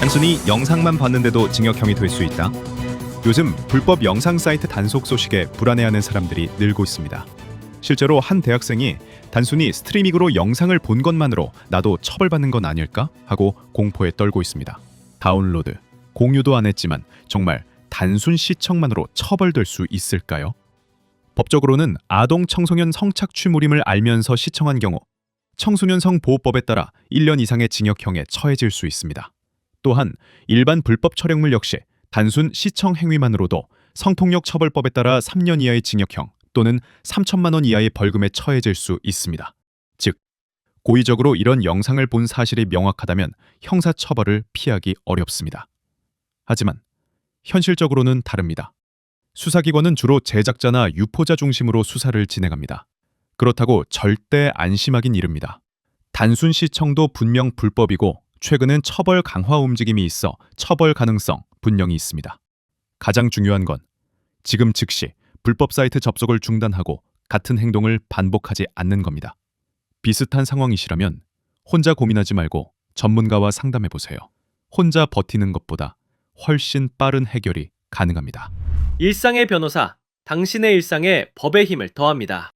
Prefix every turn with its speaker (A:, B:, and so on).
A: 단순히 영상만 봤는데도 징역형이 될 수 있다. 요즘 불법 영상 사이트 단속 소식에 불안해하는 사람들이 늘고 있습니다. 실제로 한 대학생이 단순히 스트리밍으로 영상을 본 것만으로 나도 처벌받는 건 아닐까 하고 공포에 떨고 있습니다. 다운로드, 공유도 안 했지만 정말 단순 시청만으로 처벌될 수 있을까요? 법적으로는 아동 청소년 성착취물임을 알면서 시청한 경우 청소년 성 보호법에 따라 1년 이상의 징역형에 처해질 수 있습니다. 또한 일반 불법 촬영물 역시 단순 시청 행위만으로도 성폭력 처벌법에 따라 3년 이하의 징역형 또는 3천만 원 이하의 벌금에 처해질 수 있습니다. 즉, 고의적으로 이런 영상을 본 사실이 명확하다면 형사 처벌을 피하기 어렵습니다. 하지만 현실적으로는 다릅니다. 수사기관은 주로 제작자나 유포자 중심으로 수사를 진행합니다. 그렇다고 절대 안심하긴 이릅니다. 단순 시청도 분명 불법이고 최근은 처벌 강화 움직임이 있어 처벌 가능성 분명히 있습니다. 가장 중요한 건 지금 즉시 불법 사이트 접속을 중단하고 같은 행동을 반복하지 않는 겁니다. 비슷한 상황이시라면 혼자 고민하지 말고 전문가와 상담해 보세요. 혼자 버티는 것보다 훨씬 빠른 해결이 가능합니다.
B: 일상의 변호사, 당신의 일상에 법의 힘을 더합니다.